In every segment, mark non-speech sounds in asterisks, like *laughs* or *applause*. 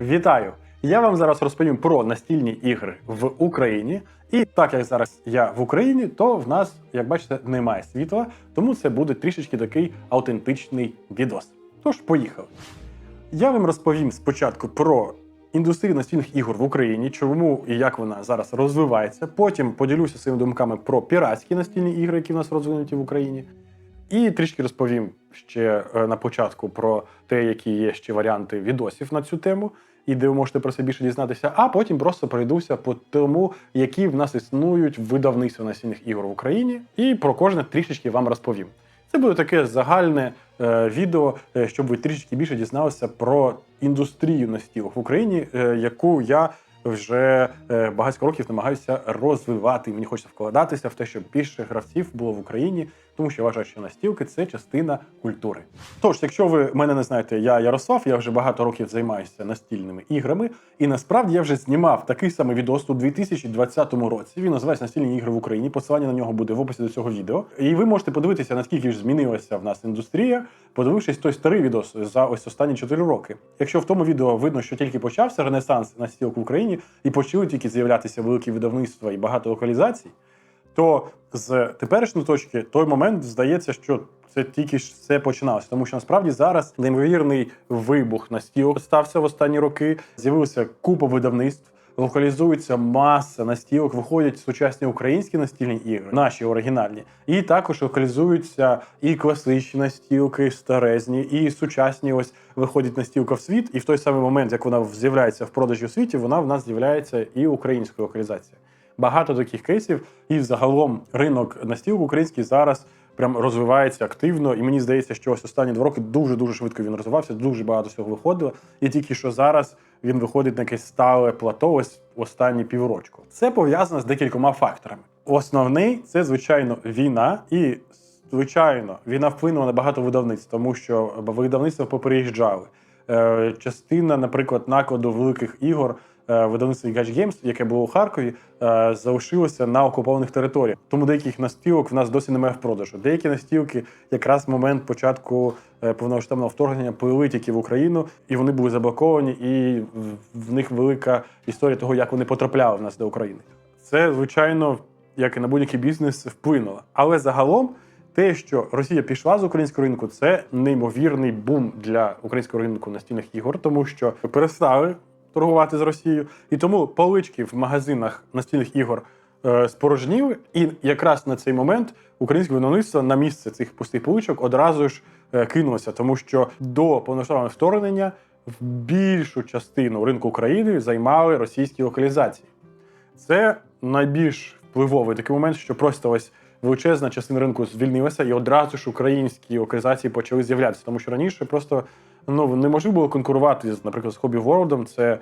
Вітаю! Я вам зараз розповім про настільні ігри в Україні. І так як зараз я в Україні, то в нас, як бачите, немає світла, тому це буде трішечки такий аутентичний відос. Тож, поїхали. Я вам розповім спочатку про індустрію настільних ігор в Україні, чому і як вона зараз розвивається. Потім поділюся своїми думками про піратські настільні ігри, які в нас розвинуті в Україні. І трішки розповім ще е, на початку про те, які є ще варіанти відосів на цю тему, і де ви можете про це більше дізнатися. А потім просто пройдуся по тому, які в нас існують видавництва настільних ігор в Україні, і про кожне трішечки вам розповім. Це буде таке загальне е, відео, е, щоб ви трішечки більше дізналися про індустрію настілок в Україні, е, яку я вже е, багатько років намагаюся розвивати. Мені хочеться вкладатися в те, щоб більше гравців було в Україні, тому що я вважаю, що настілки це частина культури. Тож, якщо ви мене не знаєте, я Ярослав, я вже багато років займаюся настільними іграми, і насправді я вже знімав такий самий відос у 2020 році. Він називається Настільні ігри в Україні. Посилання на нього буде в описі до цього відео. І ви можете подивитися, наскільки ж змінилася в нас індустрія, подивившись той старий відос за ось останні 4 роки. Якщо в тому відео видно, що тільки почався ренесанс настілок в Україні і почали тільки з'являтися великі видавництва і багато локалізацій, то з теперішньої точки той момент здається, що це тільки ж все починалося, тому що насправді зараз неймовірний вибух настілок стався в останні роки. З'явилася купа видавництв. Локалізується маса настілок, виходять сучасні українські настільні ігри, наші оригінальні, і також локалізуються і класичні настілки, старезні, і сучасні. Ось виходить настілка в світ, і в той самий момент, як вона з'являється в продажі у світі, вона в нас з'являється і українська локалізація. Багато таких кейсів, і взагалом ринок настілок український зараз прям розвивається активно. І мені здається, що ось останні два роки дуже дуже швидко він розвивався, дуже багато всього виходило. І тільки що зараз він виходить на якесь стале плато ось останні піврочку. Це пов'язано з декількома факторами. Основний це звичайно війна, і звичайно війна вплинула на багато видавництв, тому що видавництва попереїжджали. Е, Частина, наприклад, накладу великих ігор е, видавництва Gaч Games, яке було у Харкові, е, залишилося на окупованих територіях. Тому деяких настілок в нас досі немає в продажу. Деякі настілки, якраз в момент початку е, повномасштабного вторгнення, плили тільки в Україну, і вони були заблоковані, і в них велика історія того, як вони потрапляли в нас до України. Це, звичайно, як і на будь-який бізнес, вплинуло. Але загалом. Те, що Росія пішла з українського ринку, це неймовірний бум для українського ринку настільних ігор, тому що перестали торгувати з Росією, і тому полички в магазинах настільних ігор е, спорожніли. І якраз на цей момент українське видавництво на місце цих пустих поличок одразу ж е, кинулося, тому що до повномасштабного вторгнення в більшу частину ринку України займали російські локалізації. Це найбільш впливовий такий момент, що просто ось величезна частина ринку звільнилася, і одразу ж українські локалізації почали з'являтися. Тому що раніше просто ну неможливо було конкурувати з, наприклад, з Hobby World, це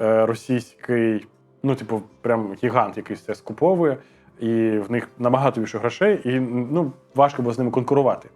е, російський, ну, типу, прям гігант, якийсь це скуповує, і в них набагато більше грошей, і ну важко було з ними конкурувати.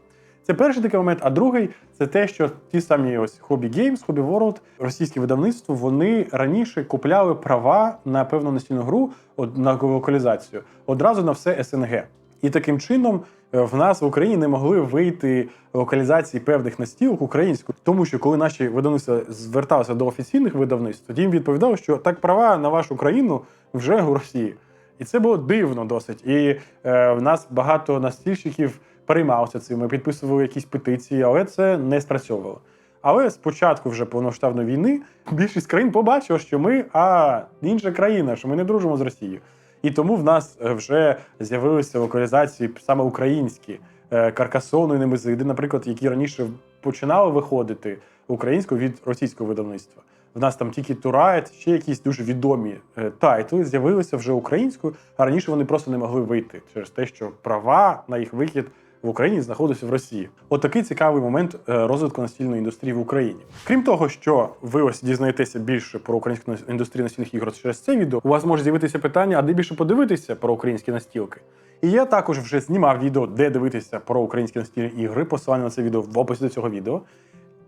Це перший такий момент. А другий це те, що ті самі ось Hobby Games, Hobby World, російське видавництво, вони раніше купляли права на певну настільну гру, на локалізацію одразу на все СНГ. І таким чином в нас в Україні не могли вийти локалізації певних настілок українською, тому що коли наші видавництва зверталися до офіційних видавництв, тоді їм відповідали, що так права на вашу країну вже у Росії. І це було дивно досить. І е, в нас багато настільщиків переймалися цим, ми підписували якісь петиції, але це не спрацьовувало. Але з початку вже повноштабної війни більшість країн побачила, що ми а інша країна, що ми не дружимо з Росією. І тому в нас е, вже з'явилися локалізації саме українські е, Каркасону і Немезиди, наприклад, які раніше починали виходити українською від російського видавництва. В нас там тільки Турайт, ще якісь дуже відомі е, тайтли з'явилися вже українською, а раніше вони просто не могли вийти через те, що права на їх вихід в Україні знаходився в Росії. От цікавий момент е, розвитку настільної індустрії в Україні. Крім того, що ви ось дізнаєтеся більше про українську індустрію настільних ігор через це відео, у вас може з'явитися питання, а де більше подивитися про українські настілки. І я також вже знімав відео, де дивитися про українські настільні ігри. Посилання на це відео в описі до цього відео.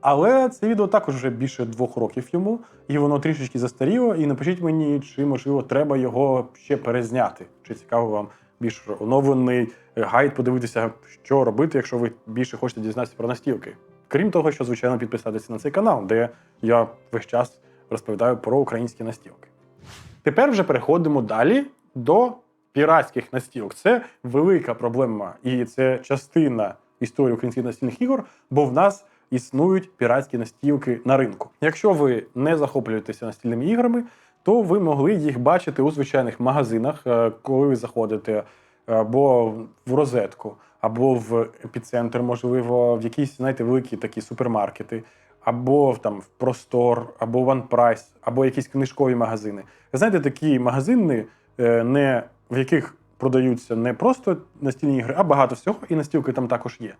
Але це відео також вже більше двох років йому, і воно трішечки застаріло. І напишіть мені, чи можливо треба його ще перезняти. Чи цікаво вам більш оновлений е, гайд, подивитися, що робити, якщо ви більше хочете дізнатися про настілки. Крім того, що звичайно підписатися на цей канал, де я весь час розповідаю про українські настілки. Тепер вже переходимо далі до піратських настілок. Це велика проблема, і це частина історії українських настільних ігор, бо в нас існують піратські настілки на ринку. Якщо ви не захоплюєтеся настільними іграми, то ви могли їх бачити у звичайних магазинах, е, коли ви заходите або в розетку, або в епіцентр, можливо, в якісь, знаєте, великі такі супермаркети, або там в Простор, або в OnePrice, або якісь книжкові магазини. Знаєте, такі магазини, е, не, в яких продаються не просто настільні ігри, а багато всього, і настілки там також є.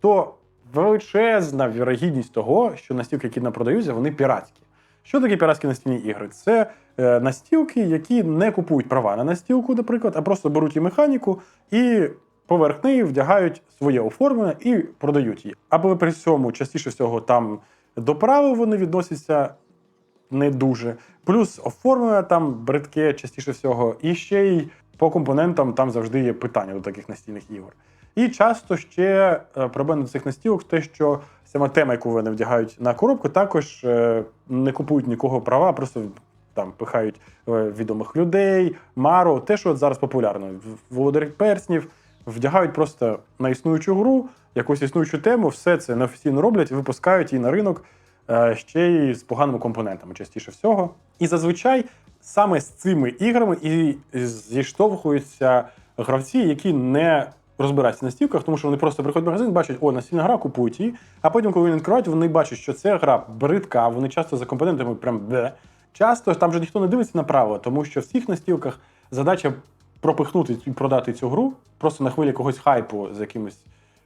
То величезна вірогідність того, що настілки, які нам продаються, вони піратські. Що таке піратські настільні ігри? Це е, настілки, які не купують права на настілку, наприклад, а просто беруть і механіку і поверх неї вдягають своє оформлення і продають її. Або при цьому частіше всього там до правил вони відносяться не дуже. Плюс оформлення там бридке частіше всього, і ще й по компонентам там завжди є питання до таких настільних ігор. І часто ще е, проблема цих настілок те, що сама тема, яку вони вдягають на коробку, також е, не купують нікого права, просто там пихають е, відомих людей, мару, те, що от зараз популярно. Володарів перснів вдягають просто на існуючу гру, якусь існуючу тему, все це неофіційно роблять, випускають її на ринок е, ще й з поганими компонентами, частіше всього. І зазвичай саме з цими іграми і зіштовхуються гравці, які не розбираються на стілках, тому що вони просто приходять в магазин, бачать, о, настільна гра, купують її, а потім, коли вони відкривають, вони бачать, що це гра бридка, вони часто за компонентами прям бе. Часто там же ніхто не дивиться на правила, тому що в цих настілках задача пропихнути і продати цю гру просто на хвилі якогось хайпу з якимось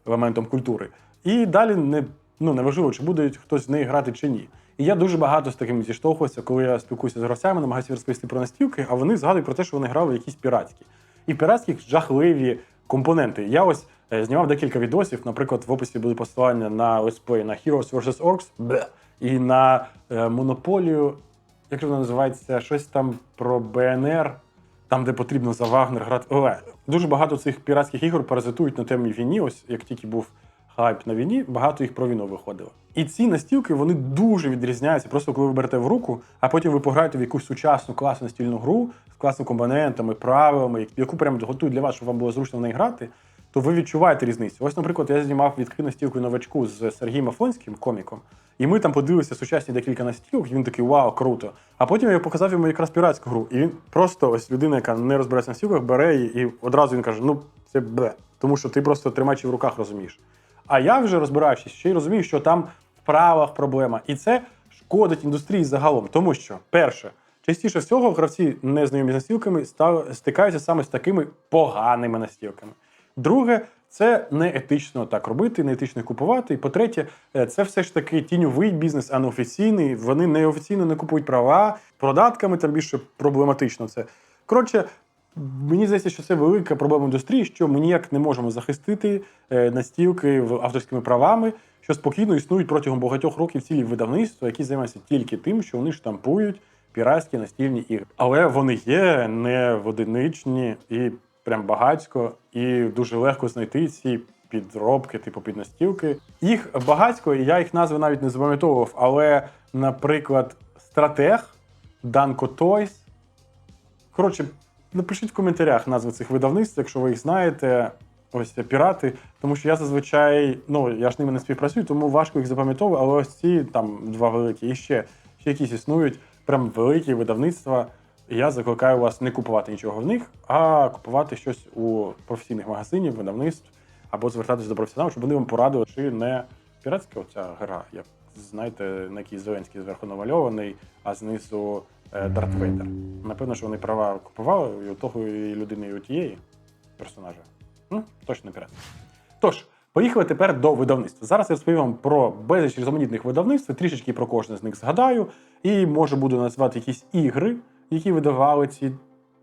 елементом культури. І далі не, ну, неважливо, чи буде хтось з неї грати чи ні. І я дуже багато з такими зіштовхуюся, коли я спілкуюся з гравцями, намагаюся розповісти про настілки, а вони згадують про те, що вони грали якісь піратські. І піратських жахливі компоненти. Я ось е, знімав декілька відосів. Наприклад, в описі були посилання на летсплей на Heroes vs. Orcs і на е, монополію, як вона називається, щось там про БНР, там, де потрібно за Вагнер грати. Але дуже багато цих піратських ігор паразитують на темі війні. Ось як тільки був хайп на війні, багато їх про війну виходило. І ці настілки вони дуже відрізняються. Просто коли ви берете в руку, а потім ви пограєте в якусь сучасну класну настільну гру з класними компонентами, правилами, яку прямо готують для вас, щоб вам було зручно в неї грати, то ви відчуваєте різницю. Ось, наприклад, я знімав відкриту настілку новачку з Сергієм Афонським, коміком, і ми там подивилися сучасні декілька настілок, і він такий вау, круто. А потім я показав йому якраз піратську гру. І він просто ось людина, яка не розбирається на настілках, бере її, і одразу він каже: ну це бе. Тому що ти просто тримаючи в руках розумієш. А я вже розбираючись, ще й розумію, що там в правах проблема. І це шкодить індустрії загалом. Тому що, перше, частіше всього гравці, не знайомі з настілками, стикаються саме з такими поганими настілками. Друге, це не етично так робити, не етично купувати. І по-третє, е, це все ж таки тіньовий бізнес, а не офіційний. Вони неофіційно не купують права, податками там більше проблематично це. Коротше, Мені здається, що це велика проблема індустрії, що ми ніяк не можемо захистити е, настілки авторськими правами, що спокійно існують протягом багатьох років цілі видавництва, які займаються тільки тим, що вони штампують піратські настільні ігри. Але вони є не в одиничні і прям багатько, і дуже легко знайти ці підробки, типу піднастілки. Їх багатько, і я їх назви навіть не запам'ятовував. Але, наприклад, стратег, Данко Toys, Коротше, напишіть в коментарях назви цих видавництв, якщо ви їх знаєте. Ось пірати, тому що я зазвичай, ну я ж ними не співпрацюю, тому важко їх запам'ятовую, але ось ці там два великі і ще, ще якісь існують, прям великі видавництва. Я закликаю вас не купувати нічого в них, а купувати щось у професійних магазинів, видавництв, або звертатися до професіоналів, щоб вони вам порадили, чи не піратська оця гра, як знаєте, на якій Зеленський зверху намальований, а знизу Дарт Вейдер. Напевно, що вони права купували і у того і людини, і у тієї персонажа. Ну, точно не піратська. Тож, поїхали тепер до видавництва. Зараз я розповім вам про безліч різноманітних видавництв, трішечки про кожне з них згадаю, і може буду назвати якісь ігри, які видавали ці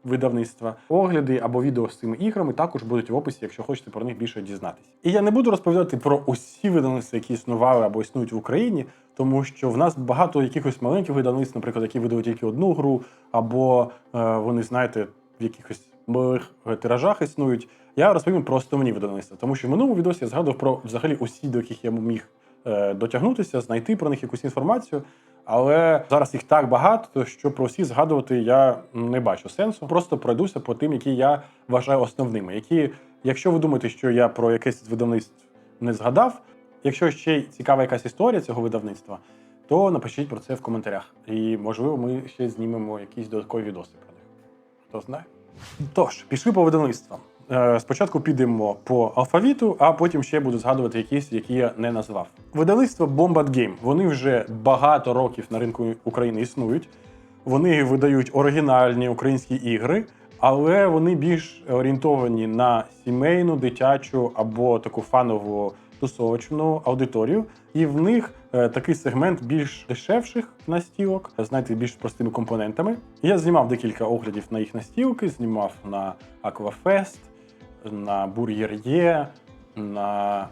видавництва. Огляди або відео з цими іграми також будуть в описі, якщо хочете про них більше дізнатися. І я не буду розповідати про усі видавництва, які існували або існують в Україні, тому що в нас багато якихось маленьких видавництв, наприклад, які видають тільки одну гру, або е, вони, знаєте, в якихось малих е, тиражах існують. Я розповім про основні видавництва, тому що в минулому відосі я згадував про взагалі усі, до яких я міг е, дотягнутися, знайти про них якусь інформацію. Але зараз їх так багато, що про всі згадувати я не бачу сенсу. Просто пройдуся по тим, які я вважаю основними. Які, якщо ви думаєте, що я про якесь з видавництв не згадав, якщо ще цікава якась історія цього видавництва, то напишіть про це в коментарях. І можливо, ми ще знімемо якісь додаткові відоси про них. Хто знає? Тож, пішли по видавництвам. Е, Спочатку підемо по алфавіту, а потім ще буду згадувати якісь, які я не назвав. Видавництво Bombat Game. Вони вже багато років на ринку України існують. Вони видають оригінальні українські ігри, але вони більш орієнтовані на сімейну, дитячу або таку фанову тусовочну аудиторію. І в них е, такий сегмент більш дешевших настілок, знаєте, більш простими компонентами. Я знімав декілька оглядів на їх настілки, знімав на Aquafest, на Бур'єр Є, на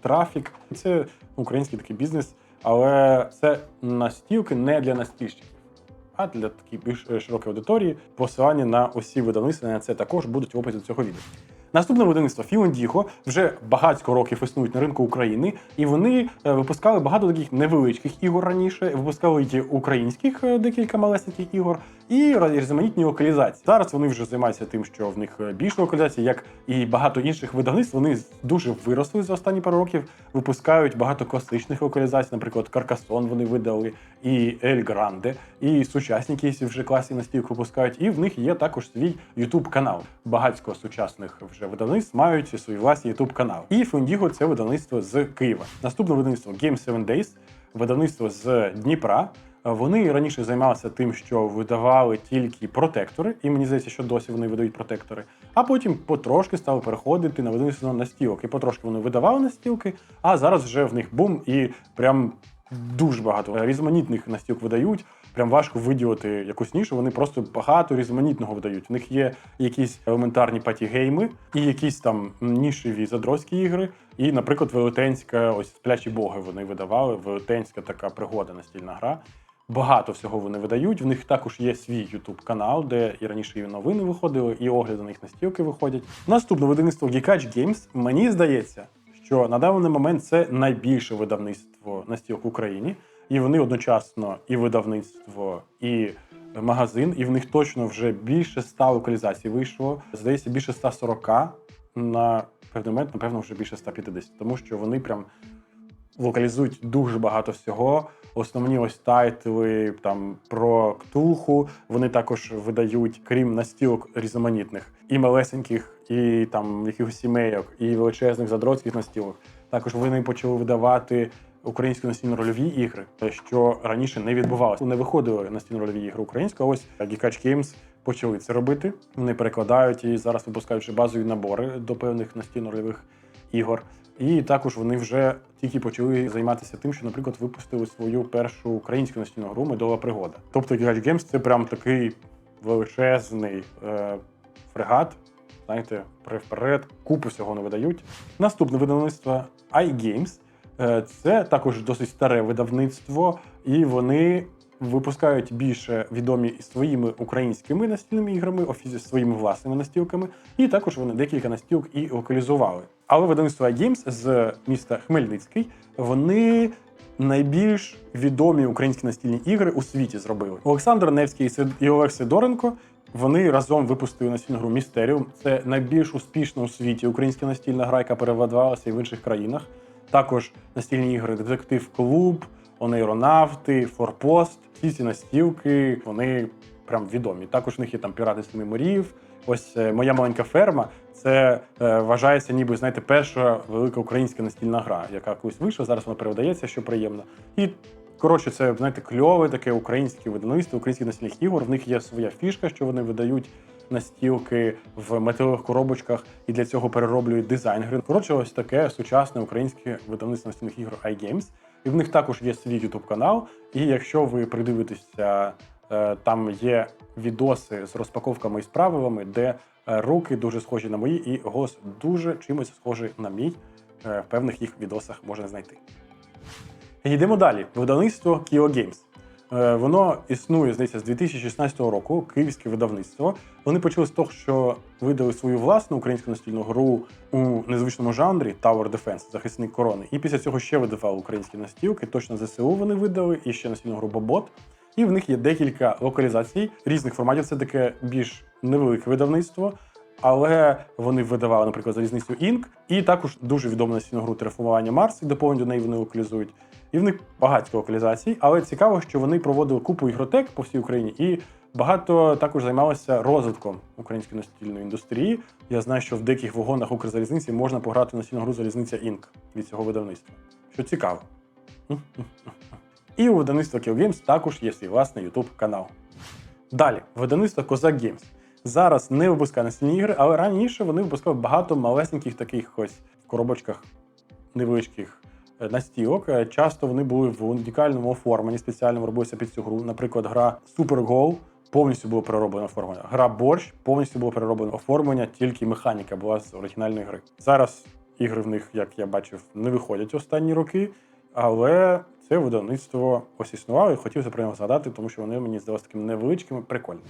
Трафік. Це український такий бізнес, але це настілки не для настільщиків, а для такої більш е, широкої аудиторії. Посилання на усі видавництва на це також будуть в описі цього відео. Наступне видавництво Філендіго вже багатько років існують на ринку України, і вони е, випускали багато таких невеличких ігор раніше. Випускали і українських е, декілька малесеньких ігор, і різноманітні локалізації. Зараз вони вже займаються тим, що в них е, більше локалізацій, як і багато інших видавництв. Вони дуже виросли за останні пару років. Випускають багато класичних локалізацій, наприклад, Каркасон вони видали, і Ель Гранде, і сучасні якісь вже класні настільки випускають. І в них є також свій youtube канал. Багатько сучасних вже видавництв мають свої власні youtube канал. І Фондіго це видавництво з Києва. Наступне видавництво Game 7 Days, видавництво з Дніпра. Вони раніше займалися тим, що видавали тільки протектори, і мені здається, що досі вони видають протектори. А потім потрошки стали переходити на видавництво настілок. І потрошки вони видавали настілки, а зараз вже в них бум і прям дуже багато різноманітних настілок видають. Прям важко виділити якусь нішу. Вони просто багато різноманітного видають. В них є якісь елементарні патігейми і якісь там нішеві задротські ігри. І, наприклад, велетенська, ось сплячі боги вони видавали. Велетенська така пригода настільна гра. Багато всього вони видають. В них також є свій YouTube канал, де і раніше і новини виходили, і огляди на їх настілки виходять. Наступне видавництво Geekatch Games. Мені здається, що на даний момент це найбільше видавництво настілок в Україні, і вони одночасно і видавництво, і магазин, і в них точно вже більше ста локалізацій вийшло. Здається, більше 140 на певний момент, напевно, вже більше 150, тому що вони прям локалізують дуже багато всього. Основні ось тайтли там про ктулху. Вони також видають, крім настілок різноманітних, і малесеньких, і там якихось сімейок, і величезних задротських настілок. Також вони почали видавати українські настільно-рольові ігри, що раніше не відбувалося. Не виходили настільно-рольові ігри українською. Ось Geekatch Games почали це робити. Вони перекладають і зараз випускають вже базові набори до певних настільно-рольових ігор. І також вони вже тільки почали займатися тим, що, наприклад, випустили свою першу українську настільну гру Медова пригода. Тобто Geekatch Games – це прям такий величезний е, фрегат. Знаєте, вперед, купу всього не видають. Наступне видавництво iGames. Е, Це також досить старе видавництво, і вони випускають більше відомі своїми українськими настільними іграми, офіс- своїми власними настілками, і також вони декілька настілок і локалізували. Але видавництво iGames з міста Хмельницький вони найбільш відомі українські настільні ігри у світі зробили. Олександр Невський і Олег Сидоренко. Вони разом випустили настільну гру Містеріум. Це найбільш успішна у світі українська настільна гра, яка перевидавалася і в інших країнах. Також настільні ігри Детектив Клуб, Онейронавти, Форпост. Всі ці настілки вони прям відомі. Також в них є там пірати Семи морів. Ось е, моя маленька ферма. Це е, вважається, ніби знаєте, перша велика українська настільна гра, яка колись вийшла. Зараз вона передається, що приємно. І коротше, це знаєте, кльове таке українське видавництво українських настільних ігор. В них є своя фішка, що вони видають настілки в металевих коробочках і для цього перероблюють дизайн гри. Коротше, ось таке сучасне українське видавництво настільних ігор iGames. І в них також є свій YouTube канал. І якщо ви придивитеся, е, там є відоси з розпаковками і з правилами, де е, руки дуже схожі на мої, і голос дуже чимось схожий на мій. Е, В певних їх відосах можна знайти. Йдемо далі. Видавництво Kio Games. Е, Воно існує, здається, з 2016 року, київське видавництво. Вони почали з того, що видали свою власну українську настільну гру у незвичному жанрі Tower Defense, захисник корони. І після цього ще видавали українські настілки. Точно ЗСУ вони видали, і ще настільну гру Бобот. І в них є декілька локалізацій різних форматів. Це таке більш невелике видавництво. Але вони видавали, наприклад, залізницю Інк, і також дуже відому настільну гру Терформування Марс, і доповнень до неї вони локалізують. І в них багатько локалізацій. Але цікаво, що вони проводили купу ігротек по всій Україні і багато також займалися розвитком української настільної індустрії. Я знаю, що в деяких вагонах Укрзалізниці можна пограти настільну гру Залізниця Інк від цього видавництва. Що цікаво. І у видавництва Kill Games також є свій власний YouTube канал. Далі, видавництво Козак Games. Зараз не випускає настільні ігри, але раніше вони випускали багато малесеньких таких ось в коробочках невеличких е, настілок. Е, Часто вони були в унікальному оформленні, спеціально робилися під цю гру. Наприклад, гра Super Goal повністю було перероблено оформлення. Гра Борщ повністю було перероблено оформлення, тільки механіка була з оригінальної гри. Зараз ігри в них, як я бачив, не виходять останні роки, але це видавництво ось існувало і хотів про нього згадати, тому що вони мені здалися такими невеличкими, прикольними.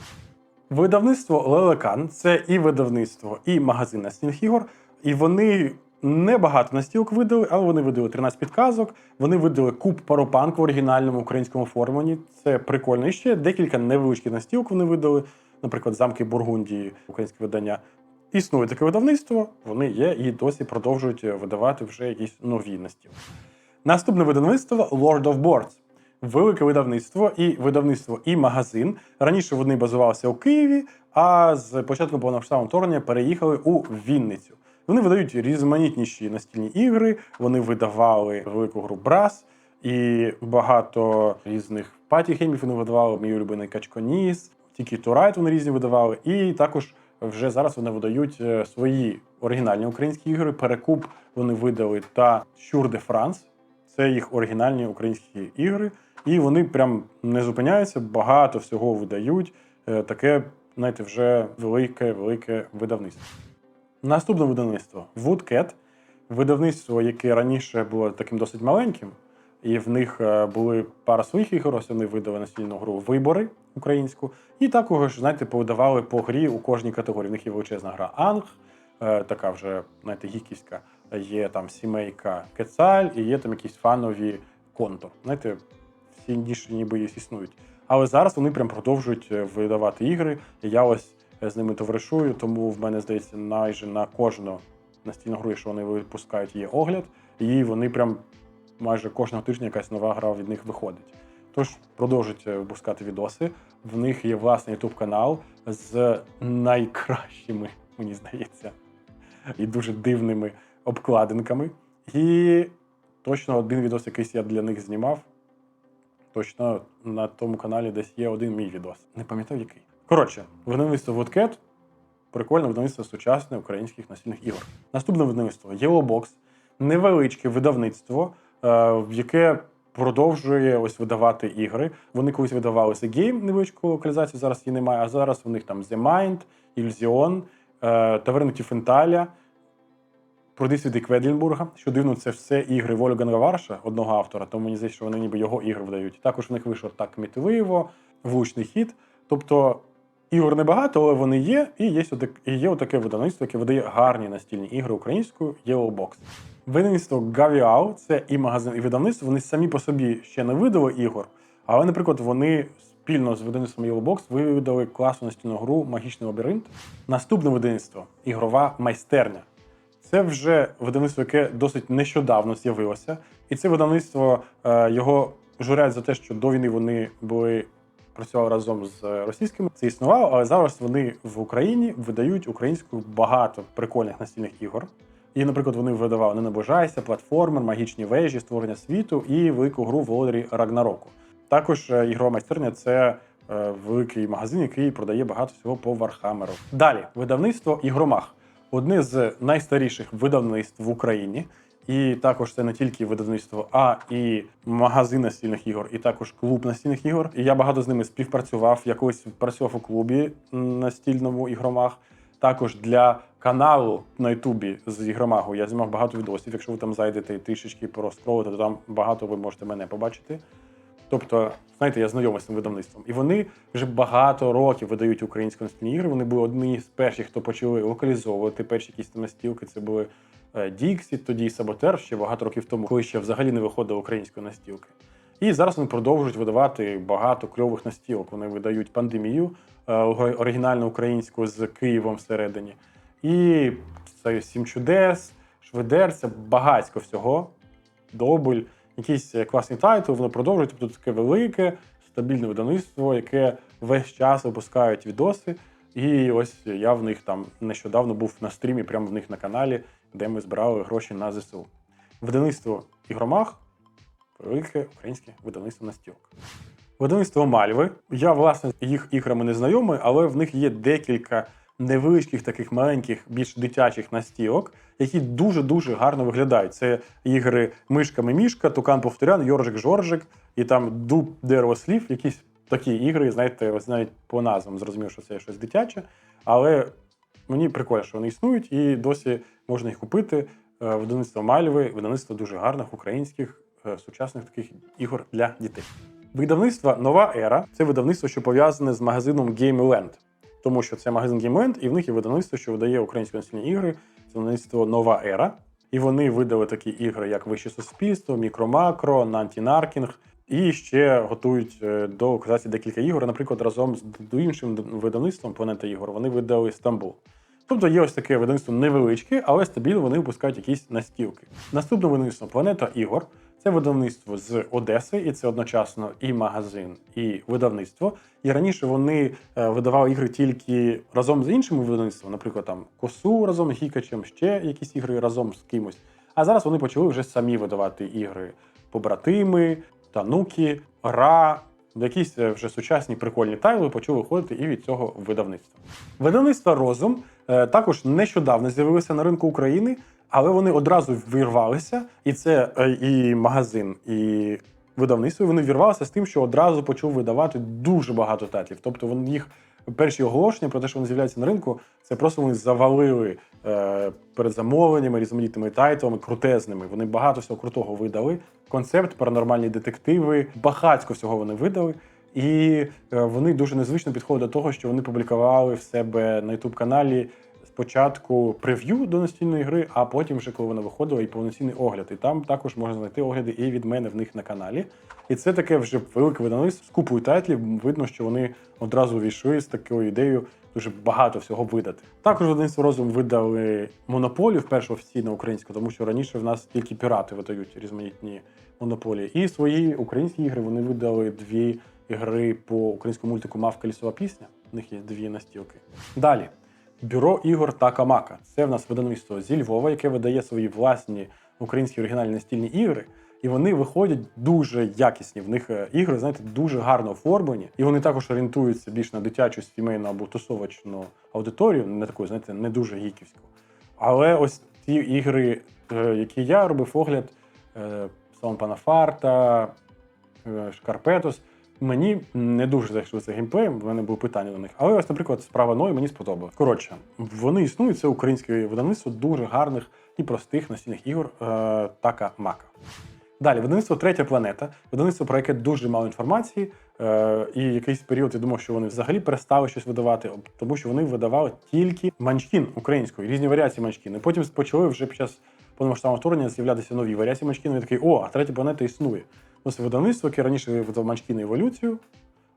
Видавництво Лелекан це і видавництво, і магазин настільних ігор. І вони не багато настілок видали, але вони видали 13 підказок. Вони видали куб Паропанк в оригінальному українському оформленні. Це прикольно. І ще декілька невеличких настілок вони видали, наприклад, замки Бургундії, українське видання. Існує таке видавництво, вони є і досі продовжують видавати вже якісь нові настілки. Наступне видавництво Lord of Boards. Велике видавництво і видавництво і магазин. Раніше вони базувалися у Києві, а з початком повномасштабного вторгнення переїхали у Вінницю. Вони видають різноманітніші настільні ігри. Вони видавали велику гру Брас і багато різних патігеймів вони видавали. Мій улюблений Качконіс, тільки Турайт вони різні видавали. І також вже зараз вони видають е, свої оригінальні українські ігри. Перекуп вони видали та Щур де Франс. Це їх оригінальні українські ігри, і вони прям не зупиняються, багато всього видають. Е, Таке, знаєте, вже велике, велике видавництво. Наступне видавництво Woodcat. Видавництво, яке раніше було таким досить маленьким, і в них е, були пара своїх ігор. Ось вони видали настільну гру Вибори українську. І також, знаєте, повидавали по грі у кожній категорії. В них є величезна гра Анг, е, така вже, знаєте, гіківська. Є там сімейка Кецаль і є там якісь фанові контур. Знаєте, всі інші ніби існують. Але зараз вони прям продовжують е, видавати ігри. І я ось е, з ними товаришую, тому в мене здається, майже на кожну настільну гру, що вони випускають, є огляд, і вони прям майже кожного тижня якась нова гра від них виходить. Тож продовжують випускати відоси. В них є власний youtube канал з найкращими, мені здається, і дуже дивними обкладинками. І точно один відос, якийсь я для них знімав. Точно на тому каналі десь є один мій відос. Не пам'ятаю який. Коротше, видавництво Woodcat прикольне видавництво сучасних українських настільних ігор. Наступне видавництво Yellowbox, невеличке видавництво, е, в яке продовжує ось видавати ігри. Вони колись видавали The Game, невеличку локалізацію, зараз її немає, а зараз у них там The Mind, Ілюзіон, Таверну Тіфенталя, Продисвіди Кведлінбурга. Що дивно, це все ігри Вольгана Варша, одного автора, тому мені здається, що вони ніби його ігри видають. Також в них вийшов так кмітливо, влучний хід. Тобто ігор небагато, але вони є, і є, і є отаке видавництво, яке видає гарні настільні ігри українською Yellowbox. Видавництво Gaviao, це і магазин, і видавництво. Вони самі по собі ще не видали ігор, але, наприклад, вони спільно з видавництвом Yellowbox видали класну настільну гру Магічний лабіринт. Наступне видавництво ігрова майстерня. Це вже видавництво, яке досить нещодавно з'явилося, і це видавництво е, його журять за те, що до війни вони були працювали разом з російськими. Це існувало, але зараз вони в Україні видають українською багато прикольних настільних ігор. І, наприклад, вони видавали «Не наближайся, платформер, магічні вежі, створення світу і велику гру Володарі Рагнароку. Також е, ігрова майстерня це е, великий магазин, який продає багато всього по Вархамеру. Далі видавництво Ігромах одне з найстаріших видавництв в Україні. І також це не тільки видавництво, а і магазин настільних ігор, і також клуб настільних ігор. І я багато з ними співпрацював. Я колись працював у клубі настільному ігромах. Також для каналу на Ютубі з ігромагу я знімав багато відосів. Якщо ви там зайдете і трішечки проскролите, то там багато ви можете мене побачити. Тобто, знаєте, я знайомий з цим видавництвом. І вони вже багато років видають українські настільні ігри. Вони були одні з перших, хто почали локалізовувати перші якісь настілки. Це були е, Діксі, тоді і Саботер ще багато років тому, коли ще взагалі не виходило української настілки. І зараз вони продовжують видавати багато кльових настілок. Вони видають пандемію е, оригінальну українську з Києвом всередині. І це сім чудес, шведерця, багатько всього. Дубль, якісь е, класні тайтли, вони продовжують. Тобто таке велике, стабільне видавництво, яке весь час випускають відоси. І ось я в них там нещодавно був на стрімі, прямо в них на каналі, де ми збирали гроші на ЗСУ. Видавництво Ігромах велике українське видавництво настілок. Видавництво Мальви. Я, власне, їх іграми не знайомий, але в них є декілька невеличких таких маленьких, більш дитячих настілок, які дуже-дуже гарно виглядають. Це ігри Мишками Мішка, Тукан Повторян, Йоржик Жоржик і там Дуб Дерево Слів, якісь такі ігри, знаєте, ось навіть по назвам зрозумів, що це щось дитяче. Але мені прикольно, що вони існують, і досі можна їх купити. Е, Видавництво Мальви, видавництво дуже гарних українських е, сучасних таких ігор для дітей. Видавництво Нова Ера це видавництво, що пов'язане з магазином GameLand. Тому що це магазин GameLand, і в них є видавництво, що видає українські настільні ігри. Це видавництво Нова Ера. І вони видали такі ігри, як Вище суспільство, Мікро-Макро, Нантінаркінг. І ще готують е, до локалізації декілька ігор. Наприклад, разом з іншим видавництвом Планета ігор вони видали Стамбул. Тобто є ось таке видавництво невеличке, але стабільно вони випускають якісь настілки. Наступне видавництво Планета ігор. Це видавництво з Одеси, і це одночасно і магазин, і видавництво. І раніше вони е, видавали ігри тільки разом з іншими видавництвами, наприклад, там Косу разом з Гікачем, ще якісь ігри разом з кимось. А зараз вони почали вже самі видавати ігри побратими, тануки, ра. Якісь е, вже сучасні прикольні тайли почали виходити і від цього видавництва. Видавництво Розум е, також нещодавно з'явилися на ринку України, але вони одразу вирвалися, і це е, і магазин, і видавництво. Вони вірвалися з тим, що одразу почав видавати дуже багато тайтлів. Тобто вони їх перші оголошення про те, що вони з'являються на ринку, це просто вони завалили е, перед замовленнями, різноманітними тайтлами, крутезними. Вони багато всього крутого видали. Концепт, паранормальні детективи, багатько всього вони видали. І е, вони дуже незвично підходять до того, що вони публікували в себе на youtube каналі спочатку прев'ю до настільної гри, а потім, вже коли вона виходила, і повноцінний огляд. І там також можна знайти огляди і від мене в них на каналі. І це таке вже велике видавництво з купою тайтлів. Видно, що вони одразу увійшли з такою ідеєю дуже багато всього видати. Також видавництво розум видали монополію вперше офіційно українську, тому що раніше в нас тільки пірати видають різноманітні монополії. І свої українські ігри вони видали дві ігри по українському мультику Мавка лісова пісня. У них є дві настілки. Далі. Бюро ігор та Камака. Це в нас видавництво зі Львова, яке видає свої власні українські оригінальні настільні ігри. І вони виходять дуже якісні. В них е, ігри, знаєте, дуже гарно оформлені. І вони також орієнтуються більш на дитячу сімейну або тусовочну аудиторію, не таку, знаєте, не дуже гіківську. Але ось ті ігри, е, які я робив огляд, е, Салон Панафарта, Шкарпетус, мені не дуже зайшли це геймплеєм, в мене були питання до них. Але ось, наприклад, справа Ной мені сподобалось. Коротше, вони існують, це українське видавництво дуже гарних і простих настільних ігор е, така мака. Далі, видавництво Третя планета, видавництво, про яке дуже мало інформації, е, і якийсь період я думав, що вони взагалі перестали щось видавати, тому що вони видавали тільки манчкін українською, різні варіації манчкіну. Потім почали вже під час повномасштабного вторгнення з'являтися нові варіації манчкіну. Я такий, о, а третя планета існує. Ну, це видавництво, яке раніше видавав манчкін і еволюцію,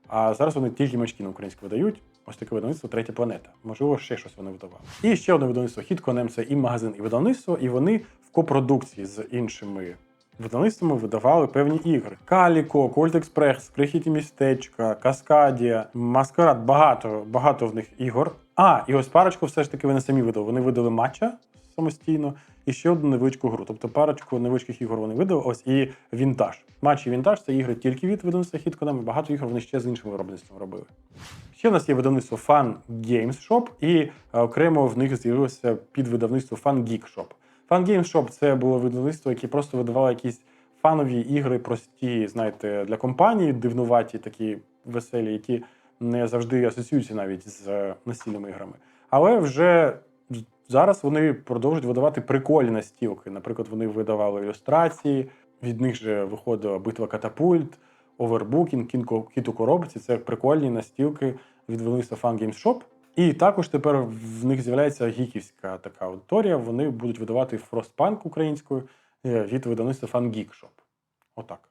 а зараз вони тільки манчкін українську видають. Ось таке видавництво Третя планета. Можливо, ще щось вони видавали. І ще одне видавництво Хітконем це і магазин, і видавництво, і вони в копродукції з іншими видавництвами видавали певні ігри: Каліко, Кольт Експрес, Прихіті містечка, Каскадія, Маскарад. Багато, багато в них ігор. А, і ось парочку все ж таки вони самі видали. Вони видали матча самостійно і ще одну невеличку гру. Тобто парочку невеличких ігор вони видали. Ось і вінтаж. Матч і вінтаж це ігри тільки від видавництва Хітконем. Багато ігор вони ще з іншим виробництвом робили. Ще в нас є видавництво Fun Games Shop, і е, окремо в них з'явилося під видавництво Fun Geek Shop. Fun Games Shop це було видавництво, яке просто видавало якісь фанові ігри, прості, знаєте, для компанії, дивнуваті, такі веселі, які не завжди асоціюються навіть з е, настільними іграми. Але вже зараз вони продовжують видавати прикольні настілки. Наприклад, вони видавали ілюстрації, від них же виходила битва катапульт. Кінко- Кіт у коробці. Це прикольні настілки від видавництва Fun Games Shop. І також тепер в них з'являється гіківська така аудиторія. Вони будуть видавати Frostpunk українською е, від видавництва Fun Geek Shop. Отак.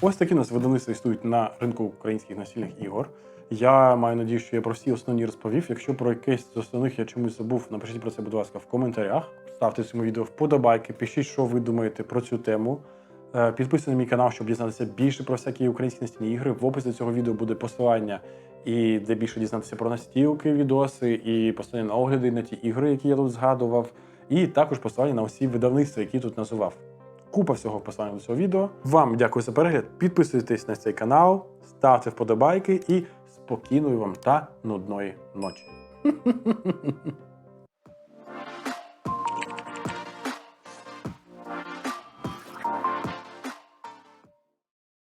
Ось такі у нас видавництва існують на ринку українських настільних ігор. Я маю надію, що я про всі основні розповів. Якщо про якесь з основних я чомусь забув, напишіть про це, будь ласка, в коментарях. Ставте цьому відео вподобайки, пишіть, що ви думаєте про цю тему. Е, Підписуйтесь на мій канал, щоб дізнатися більше про всякі українські настільні ігри. В описі цього відео буде посилання, і де більше дізнатися про настілки, відоси, і посилання на огляди на ті ігри, які я тут згадував, і також посилання на усі видавництва, які тут називав. Купа всього посилання до цього відео. Вам дякую за перегляд. Підписуйтесь на цей канал, ставте вподобайки і спокійної вам та нудної ночі. *laughs*